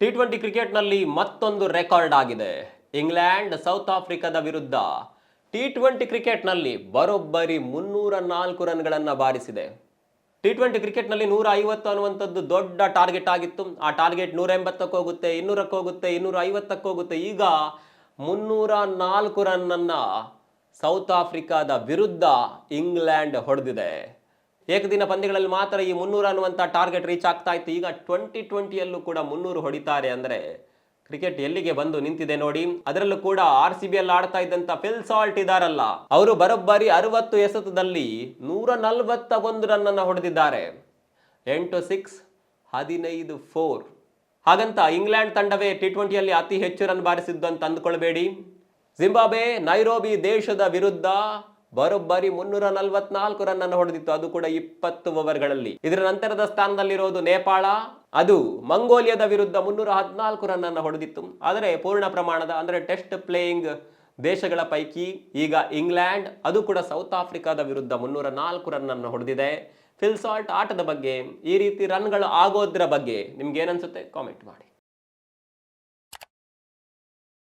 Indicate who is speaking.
Speaker 1: T twenty ಕ್ರಿಕೆಟ್ನಲ್ಲಿ ಮತ್ತೊಂದು record ಆಗಿದೆ. ಇಂಗ್ಲೆಂಡ್ ಸೌತ್ ಆಫ್ರಿಕಾದ ವಿರುದ್ಧ ಟಿ ಟ್ವೆಂಟಿ ಕ್ರಿಕೆಟ್ನಲ್ಲಿ ಬರೋಬ್ಬರಿ ಮುನ್ನೂರ ನಾಲ್ಕು ರನ್ಗಳನ್ನು ಬಾರಿಸಿದೆ. ಟಿ ಟ್ವೆಂಟಿ ಕ್ರಿಕೆಟ್ನಲ್ಲಿ ನೂರ ಐವತ್ತು ಅನ್ನುವಂಥದ್ದು ದೊಡ್ಡ ಟಾರ್ಗೆಟ್ ಆಗಿತ್ತು. ಆ ಟಾರ್ಗೆಟ್ ನೂರ ಎಂಬತ್ತಕ್ಕೆ ಹೋಗುತ್ತೆ, ಇನ್ನೂರಕ್ಕೆ ಹೋಗುತ್ತೆ ಇನ್ನೂರ ಐವತ್ತಕ್ಕೆ ಹೋಗುತ್ತೆ. ಈಗ ಮುನ್ನೂರ ನಾಲ್ಕು ರನ್ನನ್ನು ಸೌತ್ ಆಫ್ರಿಕಾದ ವಿರುದ್ಧ ಇಂಗ್ಲೆಂಡ್ ಹೊಡೆದಿದೆ. ಏಕದಿನ ಪಂದ್ಯಗಳಲ್ಲಿ ಮಾತ್ರ ಈ ಮುನ್ನೂರು ಅನ್ನುವಂಥ ಟಾರ್ಗೆಟ್ ರೀಚ್ ಆಗ್ತಾ ಇತ್ತು. ಈಗ ಟ್ವೆಂಟಿ ಟ್ವೆಂಟಿಯಲ್ಲೂ ಕೂಡ ಮುನ್ನೂರು ಹೊಡಿತಾರೆ ಅಂದರೆ ಕ್ರಿಕೆಟ್ ಎಲ್ಲಿಗೆ ಬಂದು ನಿಂತಿದೆ ನೋಡಿ. ಅದರಲ್ಲೂ ಕೂಡ ಆರ್ ಸಿ ಬಿ ಅಲ್ಲಿ ಆಡ್ತಾ ಇದ್ದಂತ ಫಿಲ್ ಸಾಲ್ಟ್ ಇದಾರಲ್ಲ. ಅವರು ಬರೋಬ್ಬರಿ ಅರವತ್ತು ಎಸೆತದಲ್ಲಿ ನೂರ ನಲವತ್ತ ಒಂದು ರನ್ ಅನ್ನು ಹೊಡೆದಿದ್ದಾರೆ. ಎಂಟು ಸಿಕ್ಸ್ ಹದಿನೈದು ಫೋರ್ ಹಾಗಂತ ಇಂಗ್ಲೆಂಡ್ ತಂಡವೇ ಟಿ ಟ್ವೆಂಟಿಯಲ್ಲಿ ಅತಿ ಹೆಚ್ಚು ರನ್ ಬಾರಿಸಿದ್ದು ಅಂತ ಅಂದ್ಕೊಳ್ಬೇಡಿ. ಜಿಂಬಾಬೆ ನೈರೋಬಿ ದೇಶದ ವಿರುದ್ಧ ಬರೋಬ್ಬರಿ ಮುನ್ನೂರ ನಲವತ್ನಾಲ್ಕು ರನ್ ಅನ್ನು ಹೊಡೆದಿತ್ತು. ಅದು ಕೂಡ ಇಪ್ಪತ್ತು ಓವರ್ಗಳಲ್ಲಿ. ಇದರ ನಂತರದ ಸ್ಥಾನದಲ್ಲಿರೋದು ನೇಪಾಳ. ಅದು ಮಂಗೋಲಿಯಾದ ವಿರುದ್ಧ ಮುನ್ನೂರ ಹದಿನಾಲ್ಕು ರನ್ ಹೊಡೆದಿತ್ತು. ಆದರೆ ಪೂರ್ಣ ಪ್ರಮಾಣದ, ಅಂದರೆ ಟೆಸ್ಟ್ ಪ್ಲೇಯಿಂಗ್ ದೇಶಗಳ ಪೈಕಿ ಈಗ ಇಂಗ್ಲೆಂಡ್, ಅದು ಕೂಡ ಸೌತ್ ಆಫ್ರಿಕಾದ ವಿರುದ್ಧ ಮುನ್ನೂರ ನಾಲ್ಕು ರನ್ ಅನ್ನು ಹೊಡೆದಿದೆ. ಫಿಲ್ಸಾಲ್ಟ್ ಆಟದ ಬಗ್ಗೆ, ಈ ರೀತಿ ರನ್ಗಳು ಆಗೋದ್ರ ಬಗ್ಗೆ ನಿಮ್ಗೆ ಏನನ್ಸುತ್ತೆ ಕಾಮೆಂಟ್ ಮಾಡಿ.